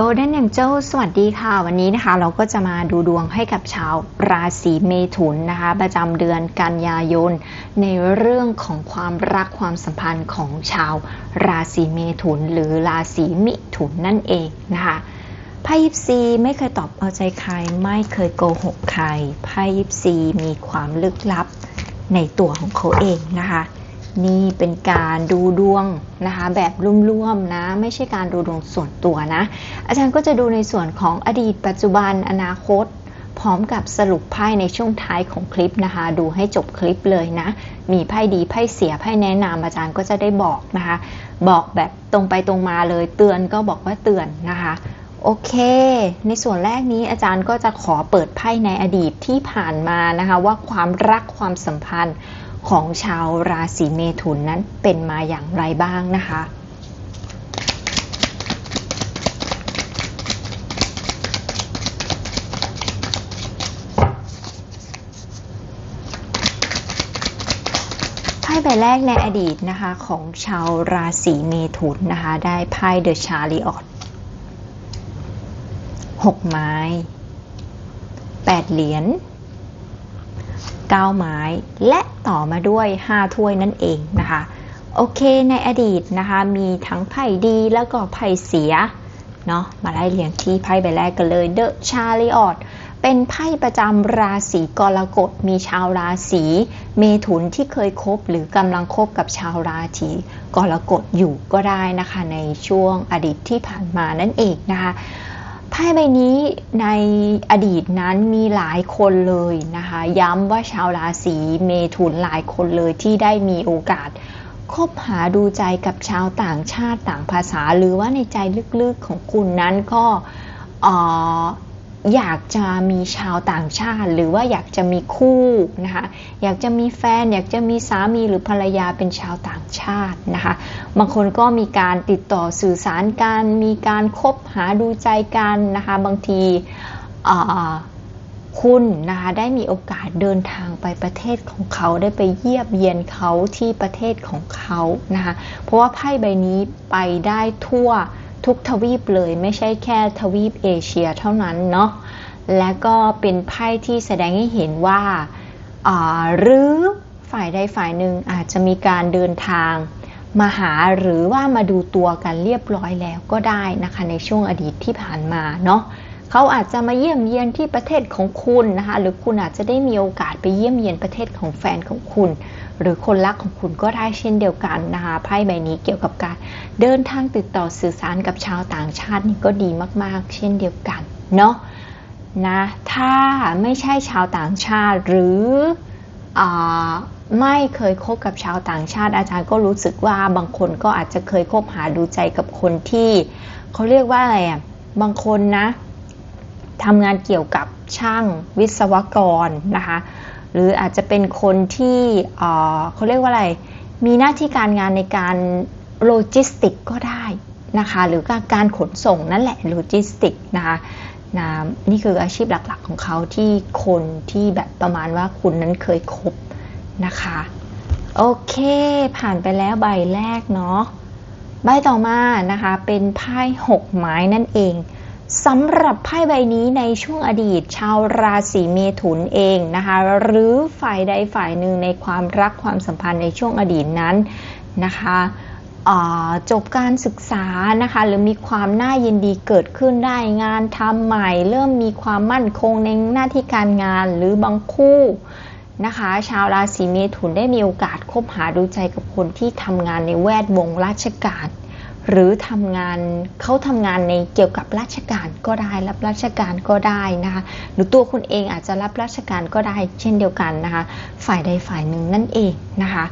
โกลเด้นอย่างเจ้าสวัสดีค่ะ วันนี้นะคะเราก็จะมาดูดวงให้กับชาวราศีเมถุนนะคะ ประจำเดือนกันยายน ในเรื่องของความรักความสัมพันธ์ของชาวราศีเมถุน หรือราศีมิถุนนั่นเองนะคะไพ่ยิปซีไม่เคยตอบเอาใจใคร ไม่เคยโกหกใครไพ่ยิปซีมีความลึกลับในตัวของเขาเองนะคะ นี่เป็นการดูดวงนะคะแบบร่วมๆนะ ไม่ใช่การดูดวงส่วนตัวนะ อาจารย์ก็จะดูในส่วนของอดีต ปัจจุบันอนาคต พร้อมกับสรุปไพ่ในช่วงท้ายของคลิปนะคะ ดูให้จบคลิปเลยนะ มีไพ่ดีไพ่เสียไพ่แนะนำอาจารย์ก็จะได้บอกนะคะ บอกแบบตรงไปตรงมาเลยเตือนก็บอกว่าเตือนนะคะโอเค ในส่วนแรกนี้อาจารย์ก็จะขอเปิดไพ่ในอดีตที่ผ่านมานะคะ ว่าความรักความสัมพันธ์ ของชาวราศีเมถุนนั้นเป็นมาอย่างไรบ้างนะคะไพ่ใบแรกในอดีตนะคะของชาวราศีเมถุนนะคะได้ไพ่เดอะชาริออตหกไม้แปดเหรียญ เก้าไม้ และต่อมาด้วย 5 ถ้วยนั่นเองนะคะ โอเคในอดีตนะคะมีทั้งไพ่ดีแล้วก็ไพ่เสียเนาะมาไล่เรียงที่ไพ่ใบแรกกันเลยเดอะชาริออตเป็นไพ่ประจำราศีกรกฎมีชาวราศีเมถุนที่เคยคบหรือกำลังคบกับชาวราศีกรกฎอยู่ก็ได้นะคะ ในช่วงอดีตที่ผ่านมานั่นเองนะคะ ไพ่ใบนี้ในอดีตนั้นมีหลายคนเลยนะคะ ย้ำว่าชาวราศีเมถุนหลายคนเลยที่ได้มีโอกาสคบหาดูใจกับชาวต่างชาติต่างภาษา หรือว่าในใจลึกๆของคุณนั้นก็ อยากจะมีชาวต่างชาติ หรือว่าอยากจะมีคู่นะคะอยากจะมีแฟน อยากจะมีสามีหรือภรรยาเป็นชาวต่างชาตินะคะบางคนก็มีการติดต่อสื่อสารกันมีการคบหาดูใจกันนะคะบางทีคุณนะคะได้มีโอกาสเดินทางไปประเทศของเขาได้ไปเยี่ยมเยียนเขาที่ประเทศของเขานะคะเพราะว่าไพ่ใบนี้ไปได้ทั่ว ทุกทวีปเลยไม่ใช่แค่ทวีปเอเชียเท่านั้นเนาะและก็เป็นไพ่ที่แสดงให้เห็นว่าหรือฝ่ายใดฝ่ายหนึ่งอาจจะมีการเดินทางมาหาหรือว่ามาดูตัวกันเรียบร้อยแล้วก็ได้นะคะในช่วงอดีตที่ผ่านมาเนาะ เขาอาจจะมาเยี่ยมเยียนที่ประเทศของคุณนะคะ หรือคุณอาจจะได้มีโอกาสไปเยี่ยมเยียนประเทศของแฟนของคุณ หรือคนรักของคุณก็ได้เช่นเดียวกันนะคะไพ่ใบนี้เกี่ยวกับการเดินทางติดต่อสื่อสารกับชาวต่างชาตินี่ก็ดีมากๆ เช่นเดียวกันเนาะนะถ้าไม่ใช่ชาวต่างชาติหรืออไม่เคยคบกับชาวต่างชาติ อาจารย์ก็รู้สึกว่าบางคนก็อาจจะเคยคบหาดูใจกับคนที่เขาเรียกว่าอะไรอะบางคนนะ ทำงานเกี่ยวกับช่างวิศวกรนะคะ หรืออาจจะเป็นคนที่เขาเรียกว่าอะไร มีหน้าที่การงานในการโลจิสติกก็ได้นะคะ หรือการขนส่งนั่นแหละโลจิสติกนะคะนะนี่คืออาชีพหลักๆของเขาที่คนที่แบบประมาณว่าคุณนั้นเคยคบนะคะ โอเค ผ่านไปแล้วใบแรกเนาะใบต่อมานะคะ เป็นไพ่หกไม้นั่นเอง สำหรับไพ่ใบนี้ในช่วงอดีต ชาวราศีเมถุนเองนะคะ หรือฝ่ายใดฝ่ายหนึ่งในความรักความสัมพันธ์ในช่วงอดีตนั้นนะคะจบการศึกษานะคะหรือมีความน่ายินดีเกิดขึ้นได้งานทำใหม่ เริ่มมีความมั่นคงในหน้าที่การงานหรือบางคู่นะคะ ชาวราศีเมถุนได้มีโอกาสคบหาดูใจกับคนที่ทำงานในแวดวงราชการ หรือทำงานเขาทำงานในเกี่ยวกับราชการก็ได้ รับราชการก็ได้นะคะหรือตัวคุณเองอาจจะรับราชการก็ได้ เช่นเดียวกันนะคะ ฝ่ายใดฝ่ายหนึ่งนั่นเองนะคะ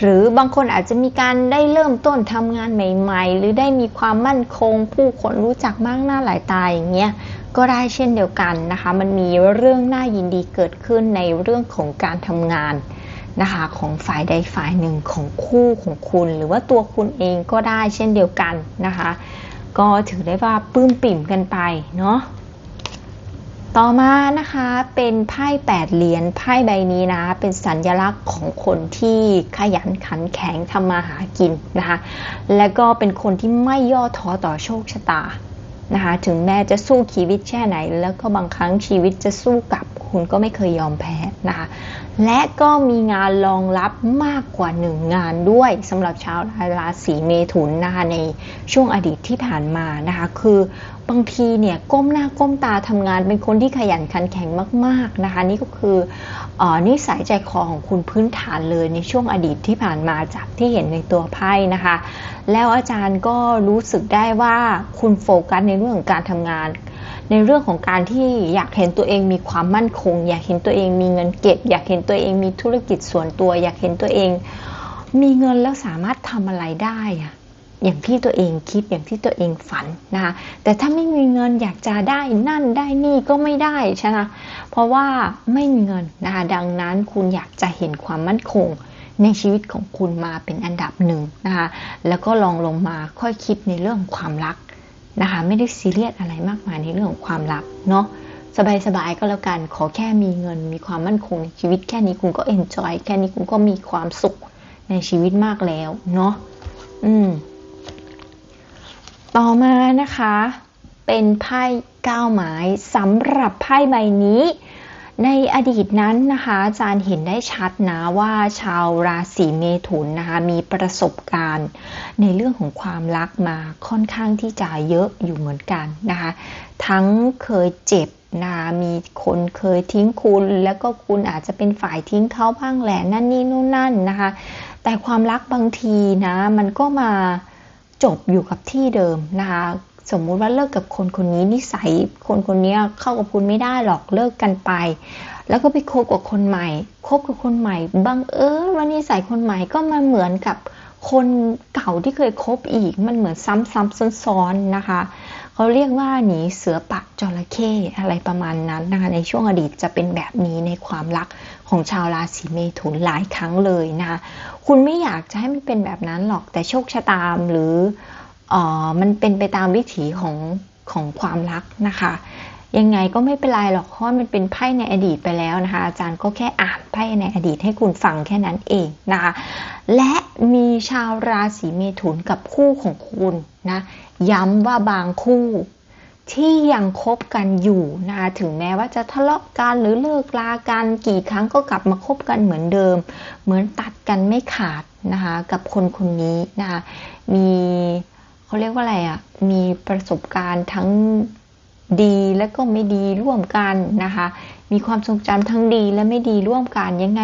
หรือบางคนอาจจะมีการได้เริ่มต้นทำงานใหม่ ๆ หรือได้มีความมั่นคง ผู้คนรู้จักมากหน้าหลายตาอย่างเงี้ยก็ได้เช่นเดียวกันนะคะ มันมีเรื่องน่ายินดีเกิดขึ้นในเรื่องของการทำงาน นะคะของฝ่ายใดฝ่ายหนึ่งของคู่ของคุณ หรือว่าตัวคุณเองก็ได้เช่นเดียวกันนะคะ ก็ถือได้ว่าปื้มปิ่มกันไปเนาะต่อมานะคะเป็นไพ่แปดเหรียญไพ่ใบนี้นะ เป็นสัญลักษณ์ของคนที่ขยันขันแข็งทำมาหากินนะคะและก็เป็นคนที่ไม่ย่อท้อต่อโชคชะตานะคะถึงแม้จะสู้ชีวิตแค่ไหน แล้วก็บางครั้งชีวิตจะสู้กลับ คุณก็ไม่เคยยอมแพ้นะคะและก็มีงานรองรับมากกว่าหนึ่งงานด้วยสำหรับชาวราศีเมถุนนะคะในช่วงอดีตที่ผ่านมานะคะคือบางทีเนี่ยก้มหน้าก้มตาทำงานเป็นคนที่ขยันขันแข็งมากๆนะคะนี่ก็คืออนิสัยใจคอของคุณพื้นฐานเลยในช่วงอดีตที่ผ่านมาจากที่เห็นในตัวไพ่นะคะ แล้วอาจารย์ก็รู้สึกได้ว่าคุณโฟกัสในเรื่องของการทำงาน ในเรื่องของการที่อยากเห็นตัวเองมีความมั่นคง อยากเห็นตัวเองมีเงินเก็บ อยากเห็นตัวเองมีธุรกิจส่วนตัว อยากเห็นตัวเอง มีเงินแล้วสามารถทำอะไรได้อะอย่างที่ตัวเองคิดอย่างที่ตัวเองฝันนะคะแต่ถ้าไม่มีเงินอยากจะได้นั่นได้นี่ก็ไม่ได้ใช่ไหมเพราะว่าไม่มีเงินนะคะดังนั้นคุณอยากจะเห็นความมั่นคงในชีวิตของคุณมาเป็นอันดับหนึ่งนะคะแล้วก็ลองลงมาค่อยคิดในเรื่องความรัก นะคะไม่ได้ซีเรียสอะไรมากมายในเรื่องของความรักเนาะสบายๆก็แล้วกันขอแค่มีเงิน มีความมั่นคงในชีวิตแค่นี้คุณก็เอนจอยแค่นี้คุณก็มีความสุขในชีวิตมากแล้วเนาะอืม ต่อมานะคะ เป็นไพ่ก้าวไม้สำหรับไพ่ใบนี้ ในอดีตนั้นนะคะอาจารย์เห็นได้ชัดนะว่าชาวราศีเมถุนนะคะมีประสบการณ์ ในเรื่องของความรักมาค่อนข้างที่จะเยอะอยู่เหมือนกันนะคะทั้งเคยเจ็บนะมีคนเคยทิ้งคุณ แล้วก็คุณอาจจะเป็นฝ่ายทิ้งเขาบ้างแหละนั่นนี่นู่นนั่นนะคะแต่ความรักบางทีนะมันก็มาจบอยู่กับที่เดิมนะคะ สมมุติว่าเลิกกับคนคนนี้นิสัยคนคนนี้เข้ากับคุณไม่ได้หรอกเลิกกันไป แล้วก็ไปคบกับคนใหม่คบกับคนใหม่บังเอิญว่านิสัยคนใหม่ก็มาเหมือนกับคนเก่าที่เคยคบอีกมันเหมือนซ้ำๆซ้อนๆนะคะเขาเรียกว่าหนีเสือปักจระเข้อะไรประมาณนั้นนะคะในช่วงอดีตจะเป็นแบบนี้ในความรักของชาวราศีเมถุนหลายครั้งเลยนะคะคุณไม่อยากจะให้มันเป็นแบบนั้นหรอกแต่โชคชะตามหรือ มันเป็นไปตามวิถีของของความรักนะคะ ยังไงก็ไม่เป็นไรหรอกเพราะมันเป็นไพ่ในอดีตไปแล้วนะคะ อาจารย์ก็แค่อ่านไพ่ในอดีตให้คุณฟังแค่นั้นเองนะคะ และมีชาวราศีเมถุนกับคู่ของคุณนะย้ำว่าบางคู่ที่ยังคบกันอยู่นะคะถึงแม้ว่าจะทะเลาะกันหรือเลิกลากันกี่ครั้งก็กลับมาคบกันเหมือนเดิม เหมือนตัดกันไม่ขาดนะคะกับคนคนนี้นะคะมี เขาเรียกว่าอะไรอะ่ะ มีประสบการณ์ทั้งดีและก็ไม่ดีร่วมกันนะคะ มีความทรงจำทั้งดีและไม่ดีร่วมกันยังไง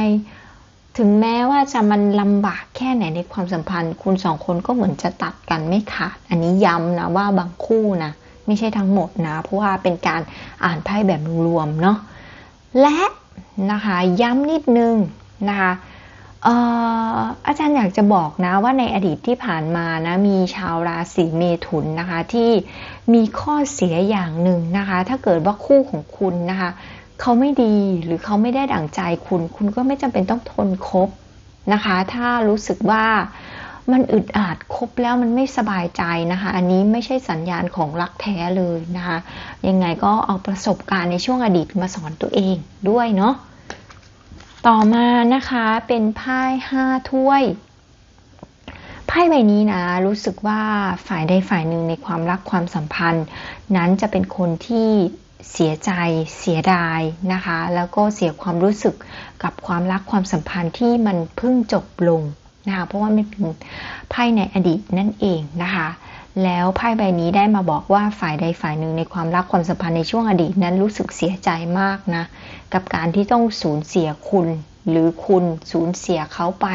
ถึงแม้ว่าจะมันลำบากแค่ไหนในความสัมพันธ์ คุณสองคนก็เหมือนจะตัดกันไม่ขาด อันนี้ย้ำนะว่าบางคู่นะไม่ใช่ทั้งหมดนะ เพราะว่าเป็นการอ่านไพ่แบบรวมเนาะและนะคะย้ำนิดนึงนะคะ อาจารย์อยากจะบอกนะว่าในอดีตที่ผ่านมานะมีชาวราศีเมถุนนะคะที่มีข้อเสียอย่างหนึ่งนะคะ ถ้าเกิดว่าคู่ของคุณนะคะเขาไม่ดีหรือเขาไม่ได้ดั่งใจคุณ คุณก็ไม่จำเป็นต้องทนคบนะคะ ถ้ารู้สึกว่ามันอึดอัดคบแล้วมันไม่สบายใจนะคะ อันนี้ไม่ใช่สัญญาณของรักแท้เลยนะคะ ยังไงก็เอาประสบการณ์ในช่วงอดีตมาสอนตัวเองด้วยเนาะ ต่อมานะคะเป็นไพ่ห้าถ้วยไพ่ใบนี้นะรู้สึกว่าฝ่ายใดฝ่ายหนึ่งในความรักความสัมพันธ์ นั้นจะเป็นคนที่เสียใจเสียดายนะคะ แล้วก็เสียความรู้สึกกับความรักความสัมพันธ์ที่มันเพิ่งจบลงนะคะเพราะว่ามันเป็นไพ่ในอดีตนั่นเองนะคะแล้วไพ่ใบนี้ได้มาบอกว่าฝ่ายใดฝ่ายหนึ่งในความรักความสัมพันธ์ในช่วงอดีตนั้นรู้สึกเสียใจมากนะ กับการที่ต้องสูญเสียคุณ หรือคุณสูญเสียเขาไป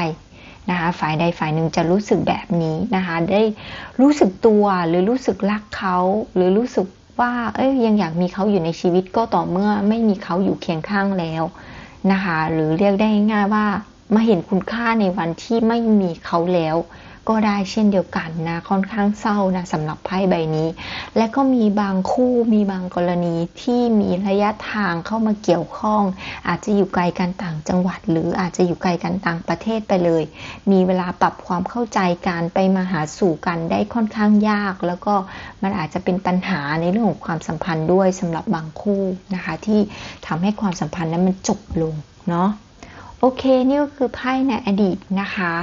นะคะฝ่ายใดฝ่ายหนึ่งจะรู้สึกแบบนี้นะคะได้รู้สึกตัวหรือรู้สึกรักเขาหรือรู้สึกว่าเอ้ยยังอยากมีเขาอยู่ในชีวิตก็ต่อเมื่อไม่มีเขาอยู่เคียงข้างแล้วนะคะหรือเรียกได้ง่ายว่ามาเห็นคุณค่าในวันที่ไม่มีเขาแล้ว ก็ได้เช่นเดียวกันนะค่อนข้างเศร้านะสำหรับไพ่ใบนี้ และก็มีบางคู่มีบางกรณีที่มีระยะทางเข้ามาเกี่ยวข้อง อาจจะอยู่ไกลกันต่างจังหวัด หรืออาจจะอยู่ไกลกันต่างประเทศไปเลย มีเวลาปรับความเข้าใจการไปมาหาสู่กันได้ค่อนข้างยาก แล้วก็มันอาจจะเป็นปัญหาในเรื่องของความสัมพันธ์ด้วยสำหรับบางคู่นะคะ ที่ทำให้ความสัมพันธ์นั้นมันจบลงเนาะโอโอเค นี่ก็คือไพ่ในอดีตนะคะ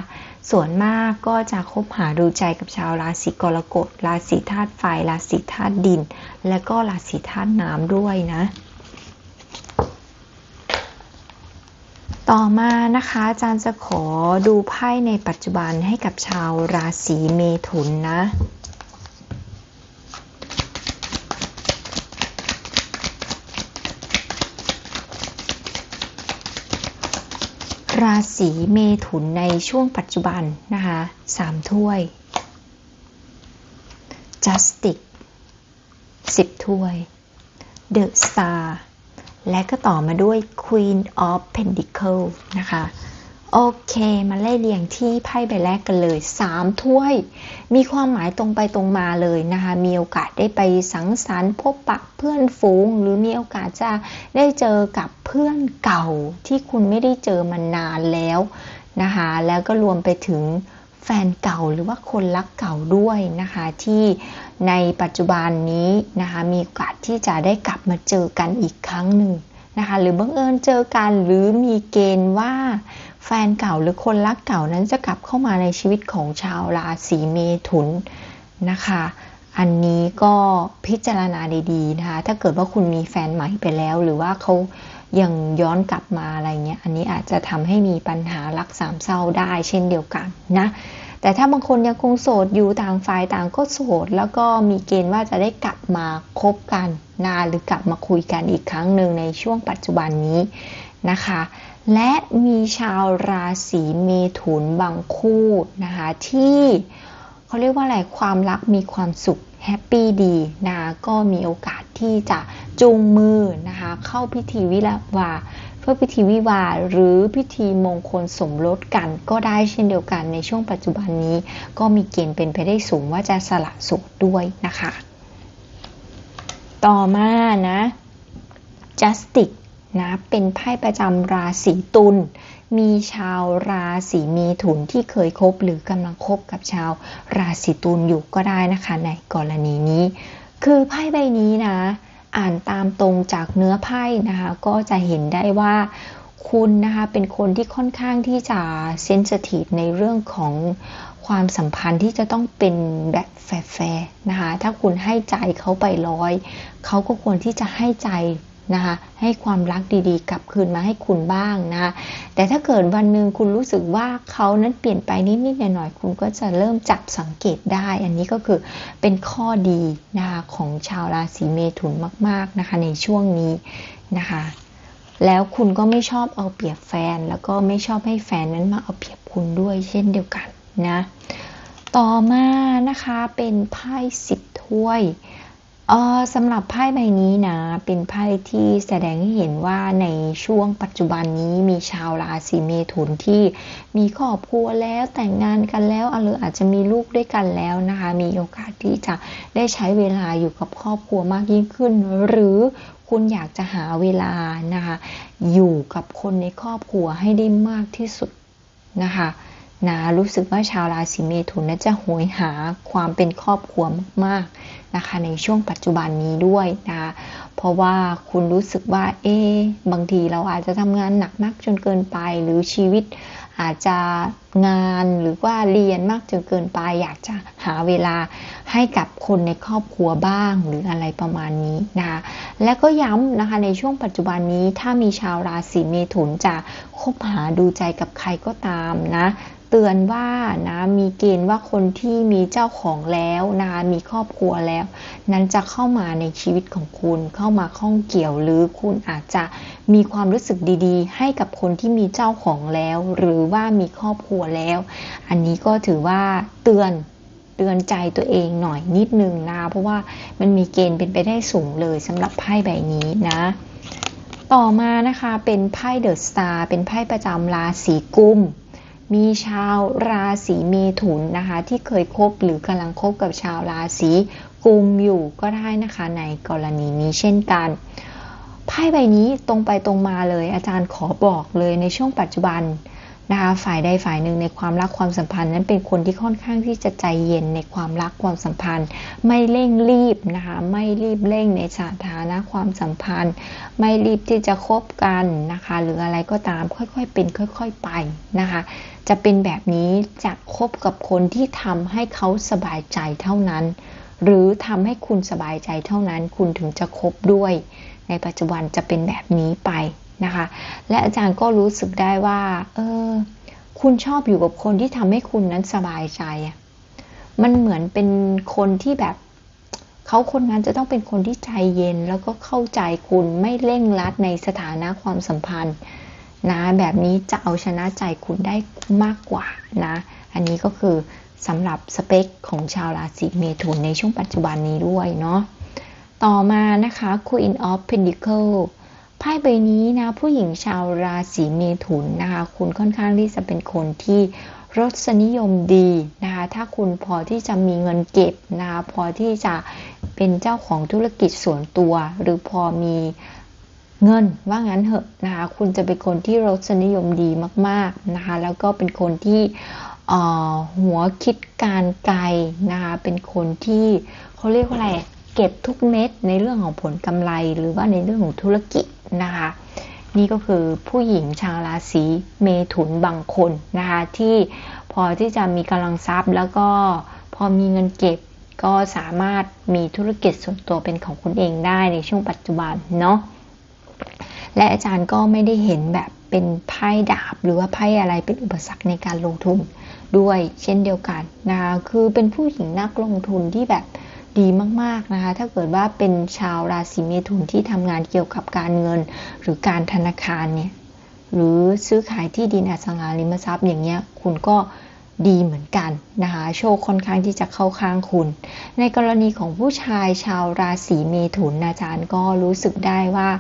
ส่วนมากก็จะคบหาดูใจกับชาวราศีกรกฎ ราศีธาตุไฟ ราศีธาตุดิน และก็ราศีธาตุน้ำด้วยนะ ต่อมานะคะอาจารย์จะขอดูไพ่ในปัจจุบันให้กับชาวราศีเมถุนนะ ราศีเมถุนในช่วงปัจจุบันนะคะสามถ้วย Justice สิบถ้วย The Star และก็ต่อมาด้วย Queen of Pentacle นะคะ โอเค มาไล่เรียงที่ไพ่ใบแรกกันเลย 3 ถ้วย มีความหมายตรงไปตรงมาเลยนะคะ มีโอกาสได้ไปสังสรรค์พบปะเพื่อนฝูง หรือมีโอกาสจะได้เจอกับเพื่อนเก่าที่คุณไม่ได้เจอมานานแล้วนะคะ แล้วก็รวมไปถึงแฟนเก่าหรือว่าคนรักเก่าด้วยนะคะ ที่ในปัจจุบันนี้นะคะ มีโอกาสที่จะได้กลับมาเจอกันอีกครั้งหนึ่งนะคะ หรือบังเอิญเจอกันหรือมีเกณฑ์ว่า แฟนเก่าหรือคนรักเก่านั้นจะกลับเข้ามาในชีวิตของชาวราศีเมถุนนะคะ อันนี้ก็พิจารณาดีๆนะคะ ถ้าเกิดว่าคุณมีแฟนใหม่ไปแล้ว หรือว่าเขายังย้อนกลับมาอะไรเงี้ย อันนี้อาจจะทำให้มีปัญหารักสามเศร้าได้เช่นเดียวกันนะ แต่ถ้าบางคนยังคงโสดอยู่ต่างฝ่ายต่างก็โสด แล้วก็มีเกณฑ์ว่าจะได้กลับมาคบกันนาหรือกลับมาคุยกันอีกครั้งหนึ่งในช่วงปัจจุบันนี้นะคะ และมีชาวราศีเมถุนบางคู่นะคะที่เขาเรียกว่าอะไรความรักมีความสุขแฮปปี้ดีนะก็มีโอกาสที่จะจูงมือนะคะเข้าพิธีวิวาเพื่อพิธีวิวาหรือพิธีมงคลสมรสกัน ก็ได้เช่นเดียวกันในช่วงปัจจุบันนี้ ก็มีเกณฑ์เป็นไปได้สูงว่าจะสละโสดด้วยนะคะ ต่อมานะ Justice นะเป็นไพ่ประจำราศีตุลมีชาวราศีมีถุนที่เคยคบหรือกำลังคบกับชาวราศีตุลอยู่ก็ได้นะคะ ในกรณีนี้ คือไพ่ใบนี้นะ อ่านตามตรงจากเนื้อไพ่นะคะ ก็จะเห็นได้ว่าคุณนะคะเป็นคนที่ค่อนข้างที่จะเซนซิทีฟในเรื่องของความสัมพันธ์ที่จะต้องเป็นแบบแฟร์นะคะ ถ้าคุณให้ใจเขาไปร้อย เขาก็ควรที่จะให้ใจ นะคะให้ความรักดีๆ กลับคืนมาให้คุณบ้างนะคะแต่ถ้าเกิดวันหนึ่งคุณรู้สึกว่าเขานั้นเปลี่ยนไปนิดๆหน่อยๆคุณก็จะเริ่มจับสังเกตได้ อันนี้ก็คือเป็นข้อดีนะคะของชาวราศีเมถุนมากๆนะคะในช่วงนี้นะคะแล้วคุณก็ไม่ชอบเอาเปรียบแฟน แล้วก็ไม่ชอบให้แฟนนั้นมาเอาเปรียบคุณด้วยเช่นเดียวกันนะต่อมานะคะเป็นไพ่สิบถ้วย เออสำหรับไพ่ใบนี้นะ เป็นไพ่ที่แสดงให้เห็นว่าในช่วงปัจจุบันนี้มีชาวราศีเมถุนที่มีครอบครัวแล้วแต่งงานกันแล้วหรืออาจจะมีลูกด้วยกันแล้วนะคะ มีโอกาสที่จะได้ใช้เวลาอยู่กับครอบครัวมากยิ่งขึ้น หรือคุณอยากจะหาเวลานะคะ อยู่กับคนในครอบครัวให้ได้มากที่สุดนะคะ นะรู้สึกว่าชาวราศีเมถุนนะจะโหยหาความเป็นครอบครัวมากๆนะคะในช่วงปัจจุบันนี้ด้วยนะเพราะว่าคุณรู้สึกว่าเอ๊บางทีเราอาจจะทำงานหนักมากจนเกินไป หรือชีวิตอาจจะงานหรือว่าเรียนมากจนเกินไป อยากจะหาเวลาให้กับคนในครอบครัวบ้างหรืออะไรประมาณนี้นะคะและก็ย้ำนะคะในช่วงปัจจุบันนี้ถ้ามีชาวราศีเมถุนจะคบหาดูใจกับใครก็ตามนะ เตือนว่านะมีเกณฑ์ว่าคนที่มีเจ้าของแล้วนะมีครอบครัวแล้ว นั้นจะเข้ามาในชีวิตของคุณ เข้ามาข้องเกี่ยวหรือคุณอาจจะมีความรู้สึกดีๆ ให้กับคนที่มีเจ้าของแล้ว หรือว่ามีครอบครัวแล้ว อันนี้ก็ถือว่าเตือนเตือนใจตัวเองหน่อยนิดนึงนะ เพราะว่ามันมีเกณฑ์เป็นไปได้สูงเลยสำหรับไพ่ใบนี้นะต่อมานะคะเป็นไพ่เดอะสตาร์เป็นไพ่ประจำราศีกุม มีชาวราศีเมถุนนะคะ ที่เคยคบหรือกำลังคบกับชาวราศีกุมอยู่ก็ได้นะคะในกรณีนี้เช่นกันไพ่ใบนี้ตรงไปตรงมาเลย อาจารย์ขอบอกเลยในช่วงปัจจุบันนะคะฝ่ายใดฝ่ายหนึ่งในความรักความสัมพันธ์นั้นเป็นคนที่ค่อนข้างที่จะใจเย็นในความรักความสัมพันธ์ ไม่เร่งรีบนะคะไม่รีบเร่งในสถานะความสัมพันธ์ ไม่รีบที่จะคบกันนะคะหรืออะไรก็ตามค่อยๆเป็นค่อย ๆไปนะคะ จะเป็นแบบนี้จะคบกับคนที่ทำให้เขาสบายใจเท่านั้น หรือทำให้คุณสบายใจเท่านั้น คุณถึงจะคบด้วย ในปัจจุบันจะเป็นแบบนี้ไปนะคะ และอาจารย์ก็รู้สึกได้ว่า เออ คุณชอบอยู่กับคนที่ทำให้คุณนั้นสบายใจอะมันเหมือนเป็นคนที่แบบเขาคนนั้นจะต้องเป็นคนที่ใจเย็น แล้วก็เข้าใจคุณไม่เร่งรัดในสถานะความสัมพันธ์ นะ แบบนี้จะเอาชนะใจคุณได้มากกว่านะ อันนี้ก็คือสำหรับสเปคของชาวราศีเมถุนในช่วงปัจจุบันนี้ด้วยเนาะต่อมานะคะ Queen of Pentacles ไพ่ใบนี้นะ ผู้หญิงชาวราศีเมถุนนะคะ คุณค่อนข้างที่จะเป็นคนที่รสนิยมดีนะคะ ถ้าคุณพอที่จะมีเงินเก็บนะคะ พอที่จะเป็นเจ้าของธุรกิจส่วนตัว หรือพอมี เงินว่างั้นเหอะนะคะคุณจะเป็นคนที่รสนิยมดีมากๆนะคะแล้วก็เป็นคนที่หัวคิดการไกลนะคะเป็นคนที่เขาเรียกว่าอะไรเก็บทุกเม็ดในเรื่องของผลกำไรหรือว่าในเรื่องของธุรกิจนะคะนี่ก็คือผู้หญิงชาวราศีเมถุนบางคนนะคะที่พอที่จะมีกำลังทรัพย์ แล้วก็พอมีเงินเก็บก็สามารถมีธุรกิจส่วนตัวเป็นของคุณเองได้ในช่วงปัจจุบันเนาะ และอาจารย์ก็ไม่ได้เห็นแบบเป็นไพ่ดาบ หรือว่าไพ่อะไรเป็นอุปสรรคในการลงทุนด้วยเช่นเดียวกันนะคะคือเป็นผู้หญิงนักลงทุนที่แบบดีมากๆนะคะ ถ้าเกิดว่าเป็นชาวราศีเมถุนที่ทำงานเกี่ยวกับการเงิน หรือการธนาคารเนี่ยหรือซื้อขายที่ดินอสังหาริมทรัพย์อย่างเงี้ยคุณก็ดีเหมือนกันนะคะโชคค่อนข้างที่จะเข้าข้างคุณ ในกรณีของผู้ชายชาวราศีเมถุนอาจารย์ก็รู้สึกได้ว่า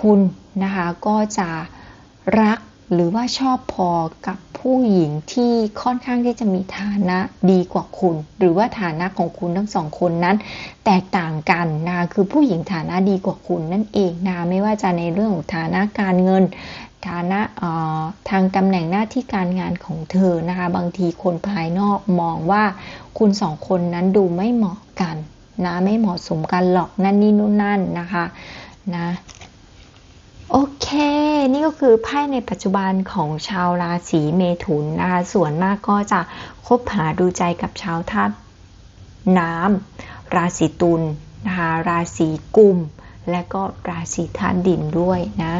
คุณนะคะก็จะรักหรือว่าชอบพอกับผู้หญิงที่ค่อนข้างที่จะมีฐานะดีกว่าคุณ หรือว่าฐานะของคุณทั้งสองคนนั้น แตกต่างกันนะคือผู้หญิงฐานะดีกว่าคุณนั่นเองนะไม่ว่าจะในเรื่องของฐานะการเงิน ฐานะทางตำแหน่งหน้าที่การงานของเธอนะคะบางทีคนภายนอกมองว่าคุณสองคนนั้นดูไม่เหมาะกันนะไม่เหมาะสมกันหรอกนั่นนี่นู่นนั่นนะคะนะ โอเค นี่ก็คือไพ่ในปัจจุบันของชาวราศีเมถุนนะคะส่วนมากก็จะคบหาดูใจกับชาวธาตุน้ำราศีตุลนะคะราศีกุม และก็ราศีธาตุดินด้วยนะ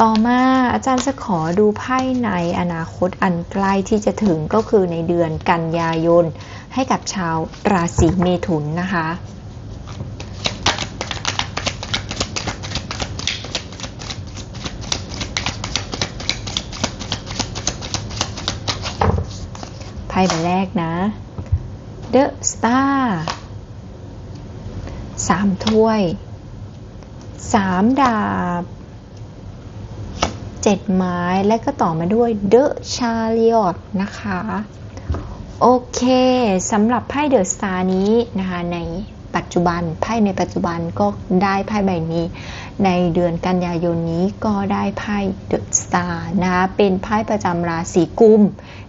ต่อมาอาจารย์จะขอดูไพ่ในอนาคตอันใกล้ที่จะถึงก็คือในเดือนกันยายนให้กับชาวราศีเมถุนนะคะ พ่ใบแรกนะ The Star สามถ้วยสามดาบเจ็ดไม้และก็ต่อมาด้วย The Chariot นะคะ โอเคสำหรับไพ่ The Star นี้นะคะในปัจจุบันไพ่ในปัจจุบันก็ได้ไพ่ใบนี้ ในเดือนกันยายนนี้ก็ได้ไพ่เดอะสตาร์นะคะเป็นไพ่ประจำราศีกุม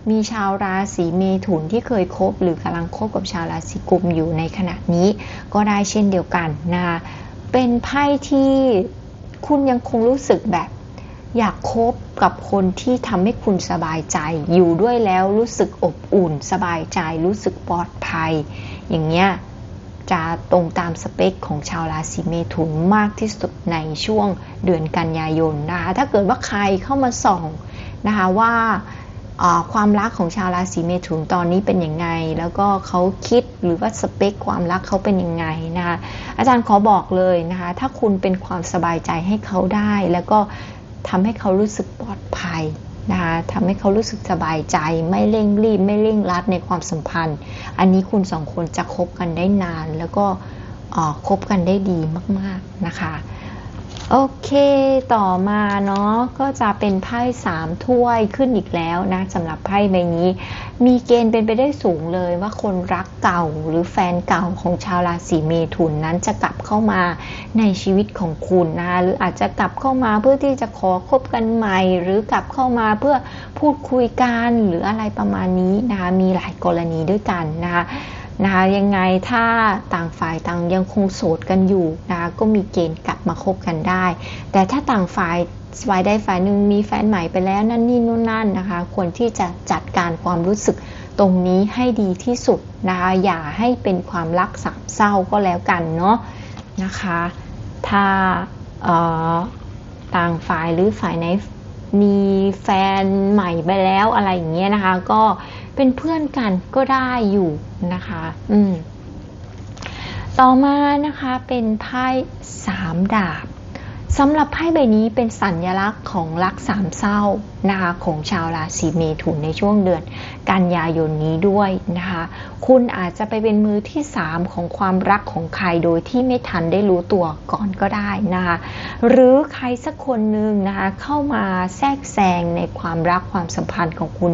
มีชาวราศีเมถุนที่เคยคบ หรือกำลังคบกับชาวราศีกุมอยู่ในขณะนี้ ก็ได้เช่นเดียวกันนะคะเป็นไพ่ที่คุณยังคงรู้สึกแบบอยากคบกับคนที่ทำให้คุณสบายใจ อยู่ด้วยแล้วรู้สึกอบอุ่น สบายใจรู้สึกปลอดภัย อย่างเงี้ย จะตรงตามสเปคของชาวราศีเมถุนมากที่สุดในช่วงเดือนกันยายนนะคะถ้าเกิดว่าใครเข้ามาส่องนะคะว่าความรักของชาวราศีเมถุนตอนนี้เป็นยังไง แล้วก็เขาคิดหรือว่าสเปคความรักเขาเป็นยังไงนะคะอาจารย์ขอบอกเลยนะคะถ้าคุณเป็นความสบายใจให้เขาได้ แล้วก็ทำให้เขารู้สึกปลอดภัย นะคะทำให้เขารู้สึกสบายใจไม่เร่งรีบ ไม่เร่งรัดในความสัมพันธ์ อันนี้คุณสองคนจะคบกันได้นาน แล้วก็คบกันได้ดีมาก ๆนะคะ โอเค ต่อมาเนาะก็จะเป็นไพ่สามถ้วยขึ้นอีกแล้วนะสำหรับไพ่ใบนี้ มีเกณฑ์เป็นไปได้สูงเลยว่าคนรักเก่าหรือแฟนเก่าของชาวราศีเมถุนนั้นจะกลับเข้ามาในชีวิตของคุณนะหรืออาจจะกลับเข้ามาเพื่อที่จะขอคบกันใหม่ หรือกลับเข้ามาเพื่อพูดคุยกันหรืออะไรประมาณนี้นะคะมีหลายกรณีด้วยกันนะคะ นะคะยังไงถ้าต่างฝ่ายต่างยังคงโสดกันอยู่นะคะก็มีเกณฑ์กลับมาคบกันได้ แต่ถ้าต่างฝ่ายฝ่ายใดฝ่ายหนึ่งมีแฟนใหม่ไปแล้วนั่นนี่นู่นนั่นนะคะ ควรที่จะจัดการความรู้สึกตรงนี้ให้ดีที่สุดนะคะอย่าให้เป็นความรักสามเศร้าก็แล้วกันเนาะนะคะ ถ้าต่างฝ่ายหรือฝ่ายไหนมีแฟนใหม่ไปแล้วอะไรอย่างเงี้ยนะคะ ก็ เป็นเพื่อนกันก็ได้อยู่นะคะ อืมต่อมานะคะเป็นไพ่สามดาบ สำหรับไพ่ใบนี้เป็นสัญลักษณ์ของรักสามเศร้านะคะของชาวราศีเมถุนในช่วงเดือนกันยายนนี้ด้วยนะคะคุณอาจจะไปเป็นมือที่ 3 ของความรักของใครโดยที่ไม่ทันได้รู้ตัวก่อนก็ได้นะคะหรือใครสักคนหนึ่งนะคะเข้ามาแทรกแซงในความรักความสัมพันธ์ของคุณ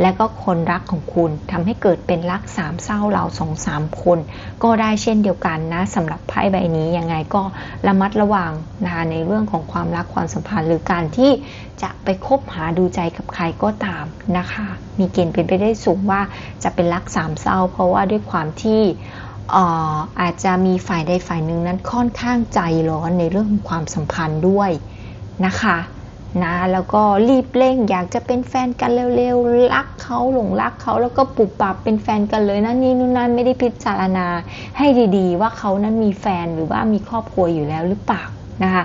และก็คนรักของคุณทำให้เกิดเป็นรักสามเศร้าเราสองสามคน ก็ได้เช่นเดียวกันนะสำหรับไพ่ใบนี้ยังไงก็ระมัดระวังนะคะในเรื่องของความรักความสัมพันธ์ หรือการที่จะไปคบหาดูใจกับใครก็ตามนะคะ มีเกณฑ์เป็นไปได้สูงว่าจะเป็นรักสามเศร้า เพราะว่าด้วยความที่อาจจะมีฝ่ายใดฝ่ายหนึ่งนั้นค่อนข้างใจร้อนในเรื่องของความสัมพันธ์ด้วยนะคะนะแล้วก็รีบเร่งอยากจะเป็นแฟนกันเร็วๆ รักเขาหลงรักเขาแล้วก็ปุบปับเป็นแฟนกันเลยนั่นนี่นู่นนั่นไม่ได้พิจารณาให้ดีๆ ว่าเขานั้นมีแฟนหรือว่ามีครอบครัวอยู่แล้วหรือเปล่า นะคะ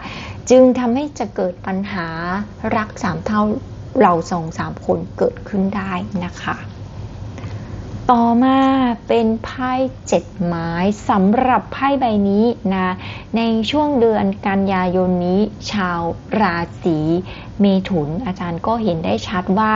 จึงทำให้จะเกิดปัญหารักสามเท่าเราสองสามคนเกิดขึ้นได้นะคะ ต่อมาเป็นไพ่เจ็ดไม้สำหรับไพ่ใบนี้นะในช่วงเดือนกันยายนนี้ ชาวราศี เมถุนอาจารย์ก็เห็นได้ชัดว่า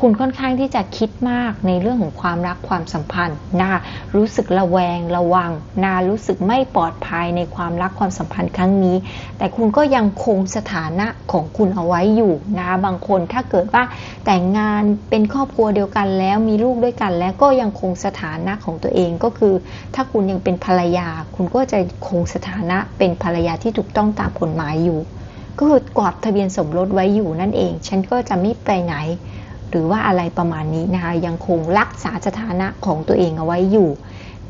คุณค่อนข้างที่จะคิดมากในเรื่องของความรักความสัมพันธ์นะรู้สึกระแวงระวังนะรู้สึกไม่ปลอดภัยในความรักความสัมพันธ์ครั้งนี้ แต่คุณก็ยังคงสถานะของคุณเอาไว้อยู่นะบางคนถ้าเกิดว่าแต่งงานเป็นครอบครัวเดียวกันแล้วมีลูกด้วยกัน แล้วก็ยังคงสถานะของตัวเองก็คือ ถ้าคุณยังเป็นภรรยา คุณก็จะคงสถานะเป็นภรรยาที่ถูกต้องตามกฎหมายอยู่ ก็คือกอดทะเบียนสมรสไว้อยู่นั่นเอง ฉันก็จะไม่ไปไหน หรือว่าอะไรประมาณนี้นะคะ ยังคงรักษาสถานะของตัวเองเอาไว้อยู่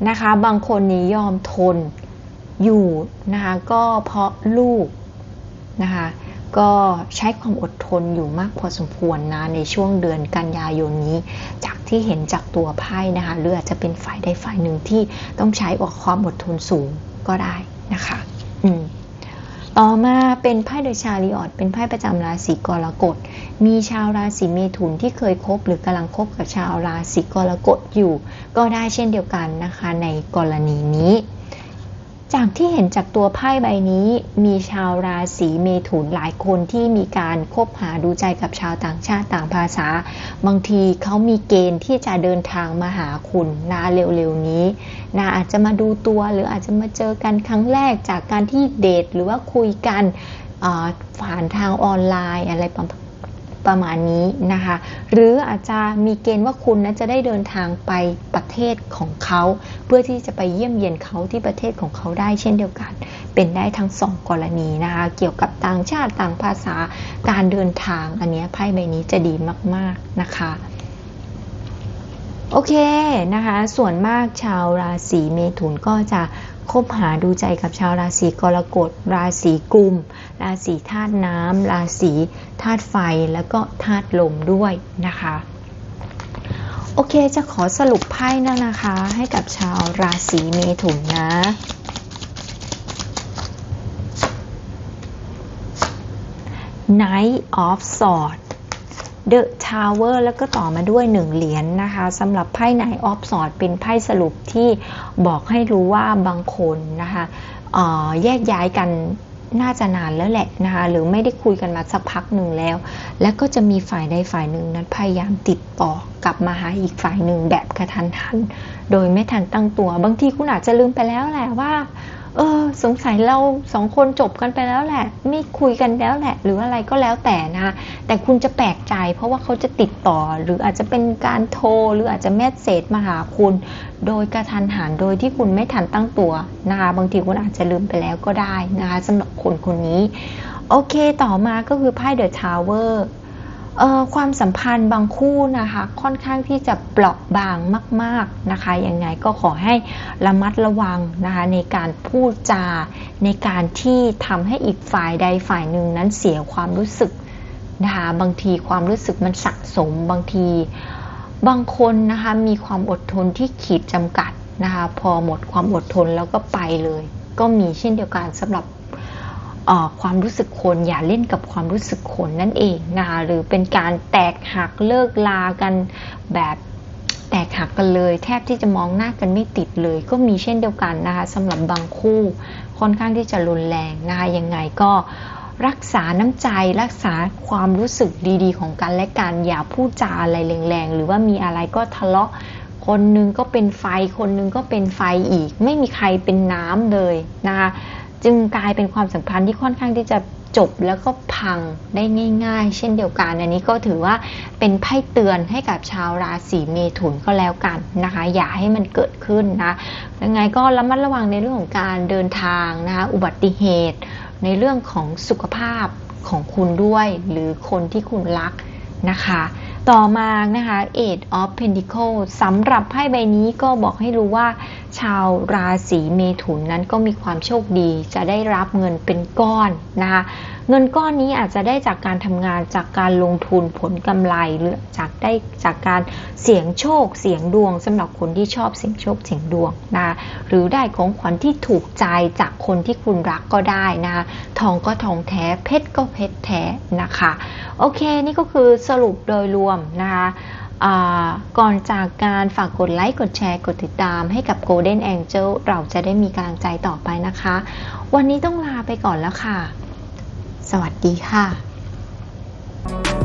นะคะ บางคนนี้ยอมทนอยู่นะคะก็เพราะลูกนะคะก็ใช้ความอดทนอยู่มากพอสมควรนะในช่วงเดือนกันยายนนี้ จากที่เห็นจากตัวไพ่นะคะหรืออาจจะเป็นฝ่ายใดฝ่ายหนึ่งที่ต้องใช้ออกความอดทนสูงก็ได้นะคะ อืม ต่อมาเป็นไพ่เดชาลิออดเป็นไพ่ประจำราศีกรกฎ มีชาวราศีเมถุนที่เคยคบหรือกำลังคบกับชาวราศีกรกฎอยู่ ก็ได้เช่นเดียวกันนะคะในกรณีนี้ จากที่เห็นจากตัวไพ่ใบนี้ มีชาวราศีเมถุนหลายคนที่มีการคบหาดูใจกับชาวต่างชาติต่างภาษา บางทีเขามีเกณฑ์ที่จะเดินทางมาหาคุณนะเร็วๆนี้นะอาจจะมาดูตัวหรืออาจจะมาเจอกันครั้งแรกจากการที่เดทหรือว่าคุยกันผ่านทางออนไลน์อะไร ประมาณนี้นะคะ หรืออาจจะมีเกณฑ์ว่าคุณนั้นจะได้เดินทางไปประเทศของเขา เพื่อที่จะไปเยี่ยมเยียนเขาที่ประเทศของเขาได้เช่นเดียวกัน เป็นได้ทั้งสองกรณีนะคะ เกี่ยวกับต่างชาติต่างภาษาการเดินทางอันนี้ไพ่ใบนี้จะดีมาก ๆนะคะโอเคนะคะ ส่วนมากชาวราศีเมถุนก็จะ คบหาดูใจกับชาวราศีกรกฎ ราศีกุม ราศีธาตุน้ำ ราศีธาตุไฟ แล้วก็ธาตุลมด้วยนะคะ โอเคจะขอสรุปไพ่นะนะคะ ให้กับชาวราศีเมถุนนะ Knight of Swords The Tower แล้วก็ต่อมาด้วย 1 เหรียญนนะคะสำหรับไพ่ไหนออฟสอดเป็นไพ่สรุปที่บอกให้รู้ว่าบางคนนะคะแยกย้ายกันน่าจะนานแล้วแหละนะคะหรือไม่ได้คุยกันมาสักพักหนึ่งแล้ว แล้วก็จะมีฝ่ายใดฝ่ายหนึ่งนั้นพยายามติดต่อกลับมาหาอีกฝ่ายหนึ่งแบบกระทันหัน โดยไม่ทันตั้งตัว บางทีคุณอาจจะลืมไปแล้วแหละว่า เออ สงสัยเราสองคนจบกันไปแล้วแหละ ไม่คุยกันแล้วแหละ หรืออะไรก็แล้วแต่นะแต่คุณจะแปลกใจ เพราะว่าเขาจะติดต่อ หรืออาจจะเป็นการโทรหรืออาจจะแมสเซจมาหาคุณ โดยกระทันหันโดยที่คุณไม่ทันตั้งตัวนะคะบางทีคุณอาจจะลืมไปแล้วก็ได้นะคะสำหรับคนคนนี้ โอเคต่อมาก็คือไพ่เดอะทาวเวอร์ ความสัมพันธ์บางคู่นะคะค่อนข้างที่จะเปราะบางมาก ๆนะคะยังไงก็ขอให้ระมัดระวังนะคะในการพูดจาในการที่ทำให้อีกฝ่ายใดฝ่ายหนึ่งนั้นเสียความรู้สึกนะคะบางทีความรู้สึกมันสะสมบางที บางคนนะคะมีความอดทนที่ขีดจำกัดนะคะพอหมดความอดทนแล้วก็ไปเลย ก็มีเช่นเดียวกันสำหรับ ความรู้สึกคนอย่าเล่นกับความรู้สึกคนนั่นเองนะคะหรือเป็นการแตกหักเลิกลากันแบบแตกหักกันเลย แทบที่จะมองหน้ากันไม่ติดเลย ก็มีเช่นเดียวกันนะคะสำหรับบางคู่ค่อนข้างที่จะรุนแรงนะคะยังไงก็รักษาน้ำใจรักษาความรู้สึกดีๆ ของกันและกันอย่าพูดจาอะไรแรงๆ หรือว่ามีอะไรก็ทะเลาะคนนึงก็เป็นไฟคนนึงก็เป็นไฟอีก ไม่มีใครเป็นน้ำเลยนะคะ จึงกลายเป็นความสัมพันธ์ที่ค่อนข้างที่จะจบแล้วก็พังได้ง่าย ๆ เช่นเดียวกัน อันนี้ก็ถือว่าเป็นไพ่เตือนให้กับชาวราศีเมถุนก็แล้วกันนะคะ อย่าให้มันเกิดขึ้นนะยังไงก็ระมัดระวังในเรื่องของการเดินทางนะคะอุบัติเหตุ ในเรื่องของสุขภาพของคุณด้วย หรือคนที่คุณรักนะคะ ต่อมานะคะ Eight of Pentacles สำหรับไพ่ใบนี้ก็บอกให้รู้ว่า ชาวราศีเมถุนนั้นก็มีความโชคดีจะได้รับเงินเป็นก้อนนะคะ เงินก้อนนี้อาจจะได้จากการทำงานจากการลงทุนผลกำไรหรือจากได้จากการเสี่ยงโชค เสี่ยงดวงสำหรับคนที่ชอบเสี่ยงโชคเสี่ยงดวงนะหรือได้ของขวัญที่ถูกใจจากคนที่คุณรักก็ได้นะทองก็ทองแท้เพชรก็เพชรแท้นะคะโอเคนี่ก็คือสรุปโดยรวมนะคะก่อนจากการฝากกดไลค์ กดแชร์ กดติดตามให้กับ Golden Angel เราจะได้มีกำลังใจต่อไปนะคะ วันนี้ต้องลาไปก่อนแล้วค่ะ สวัสดีค่ะ